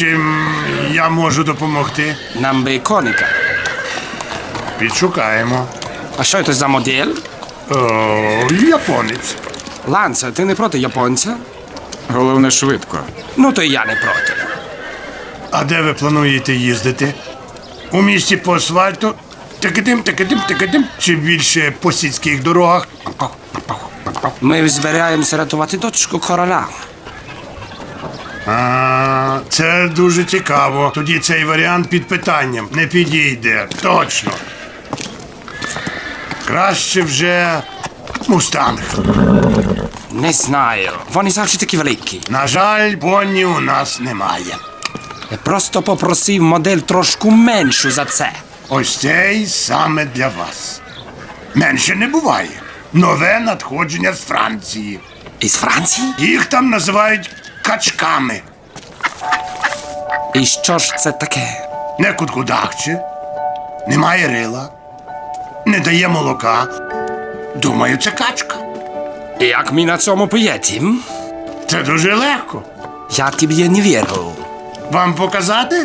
Чим я можу допомогти? Нам би коніка. Підшукаємо. А що це за модель? О, японець. Ланце, ти не проти японця? Головне швидко. Ну, то й я не проти. А де ви плануєте їздити? У місті по асфальту? Тикидим, тикидим, тикидим. Чи більше по сільських дорогах? Ми збираємося рятувати дочку короля. А, це дуже цікаво. Тоді цей варіант під питанням не підійде. Точно. Краще вже мустанг. Не знаю. Вони завжди такі великі. На жаль, Бонні у нас немає. Я просто попросив модель трошку меншу за це. Ось цей саме для вас. Менше не буває. Нове надходження з Франції. Із Франції? Їх там називають качками. І що ж це таке? Не куткудахче, немає рила, не дає молока. Думаю, це качка. І Як ми на цьому поїдемо? Це дуже легко. Я тобі не вірю. Вам показати?